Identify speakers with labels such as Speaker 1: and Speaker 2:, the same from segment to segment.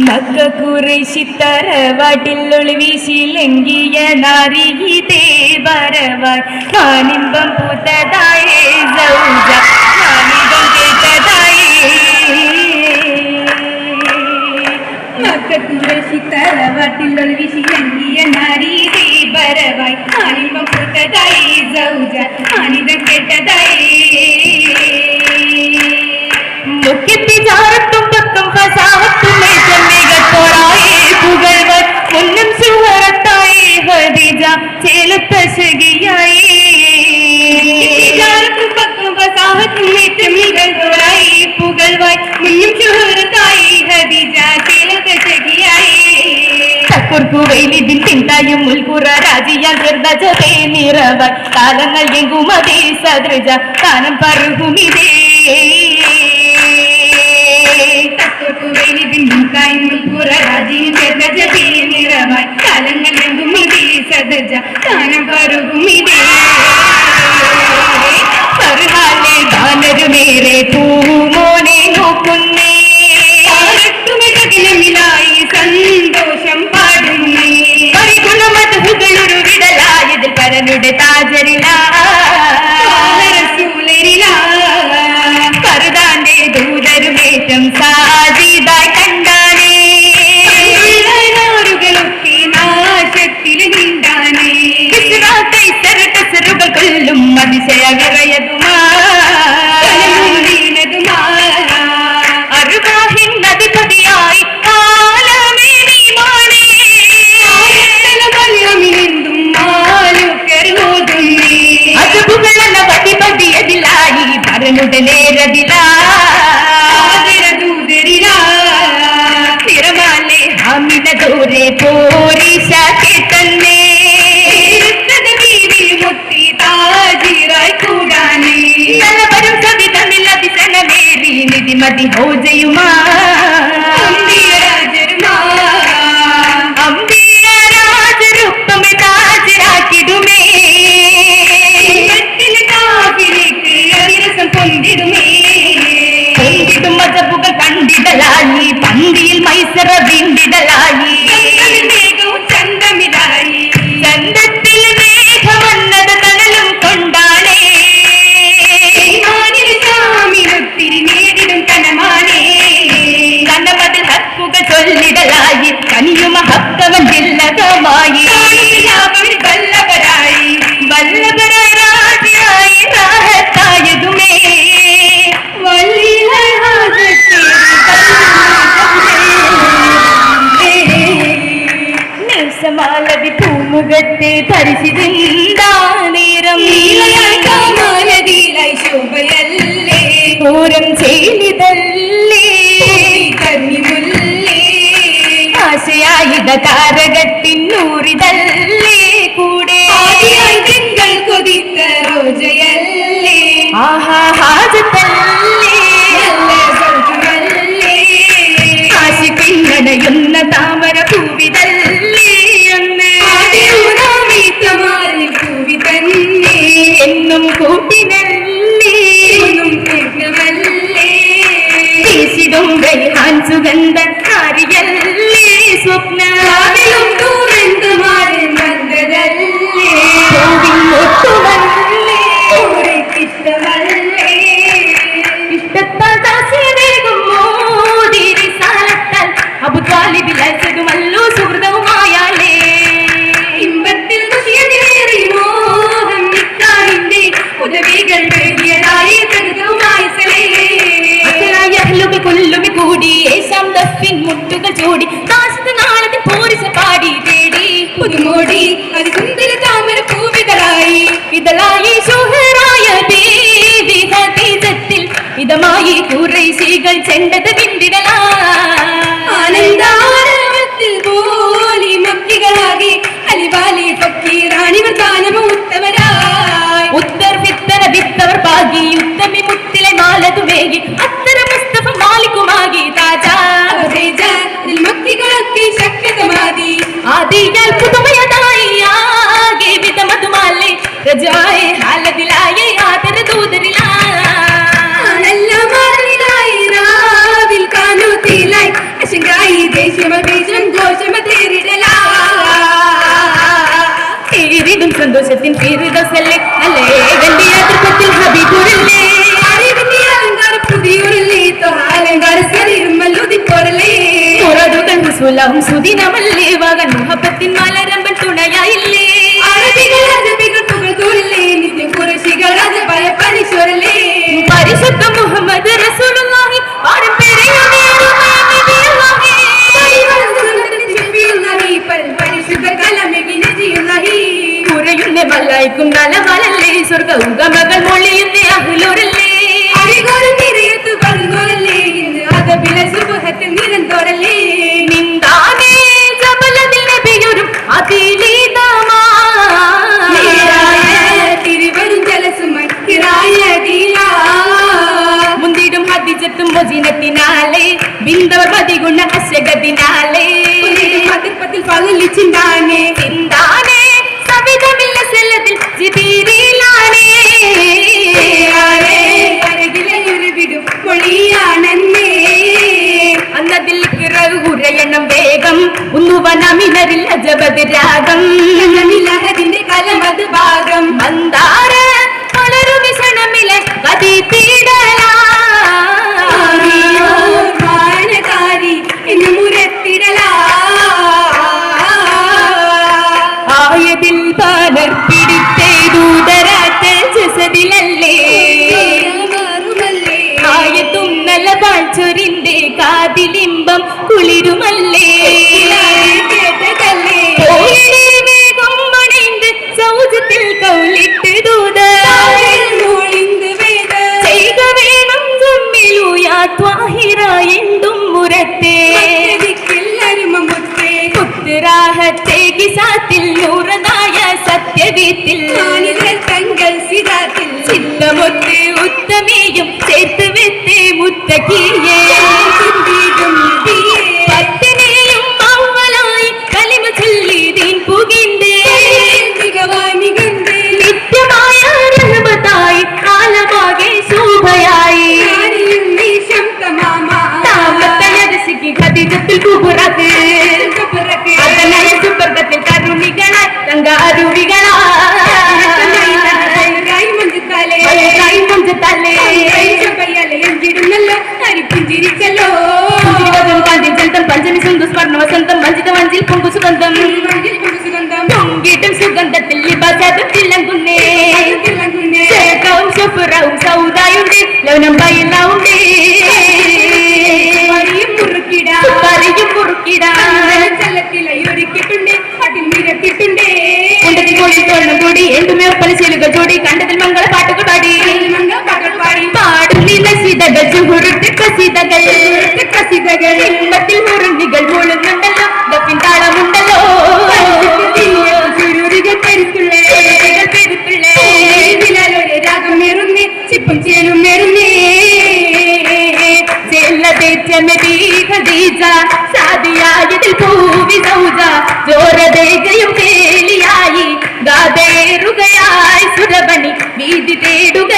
Speaker 1: Mecca Qureshi തറവാട്ടിൽ ഒളിവീശിലെങ്കിയ നാരിതേ വരവായി കാനിമ്പം പൂത്തതായേ സൗജ കാനികം കേട്ടതായേ
Speaker 2: മക്കത്തുറശി തറവാട്ടിൽ ഒളിവിശിലങ്കിയ നാരീതേ വരവായി ആണിമം പൂത്തതായി സൗജ ആണിതം കെട്ടതായി
Speaker 1: മുഖ്യത്തി ചാരത്തും പത്തും ഫസാഹത്തും തക്കുർക്കുവയിലിതിൻ തിണ്ടായും മുൽക്കുറ രാജിയാൽ ചെറുതേ നിറവർ കാലങ്ങൾ എങ്കുമതേ സദൃജ. താനം പറുകുമിതേ സർഹാലെ मदी हो जे ഹക്കുകൾ ചൊല്ലിടലായി കനിയുമ ഹക്കവൻ ജില്ലകമായി വല്ലഭരായി രാജിയായി റാഹത്തായതുമേ നേസമാലവി പൂമുഖത്തെ പരിശിതിന്താനേരം പൂരം ചെയ്തല്ലേ ആശയായിത താരകത്തിനൂറിതല്ലേ കൂടെ ആഹാ ഹാജത്തല്ലേ? ആശിപ്പിന്നടയുന്ന താമര പൂവിതല്ലേ അന്ന്? എന്നും കൂട്ടിനല്ലേ? വീശിടും ഗൈഹാൻ സുഗന്ധ ആരിയല്ലേ സ്വപ്ന
Speaker 2: ಎಡದಿಂದಿಡಲು
Speaker 1: സുലം സുദിനമല്ലേ? വകൻ മുഹബത്തിൻ മലരമ്പൻ തുണയായില്ലേ? പരിശുദ്ധ മുഹമ്മദ് റസൂലുള്ളാഹി കുറയുന്ന മല്ലായിക്കും നലമലല്ലേ സ്വർഗ മൊഴിയുന്ന അഹ്ലൂരിൽ Yeah. കവിതകൾ കസിതകൾ ഇമ്പത്തിൽ മുരണ്ടികൾ മൂളുന്നുണ്ടല്ലോ താളമുണ്ടല്ലോ.
Speaker 2: ചുരുരികൾ പെരുത്തുള്ളേ രാഗം മെറുന്നി ചിപ്പും ചേലും മെറുന്നേ
Speaker 1: സാദിയായതിൽ പൂവി ഗാതേറുകയായി സുരബണി വീതി തേടുക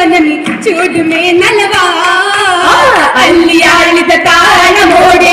Speaker 1: ಜೀವನಮಿ ಚೂಡುಮೆ ನಲವಾ ಅಲ್ಲಿ ಆಳಿದ ತಾಣ ಮೋಡೆ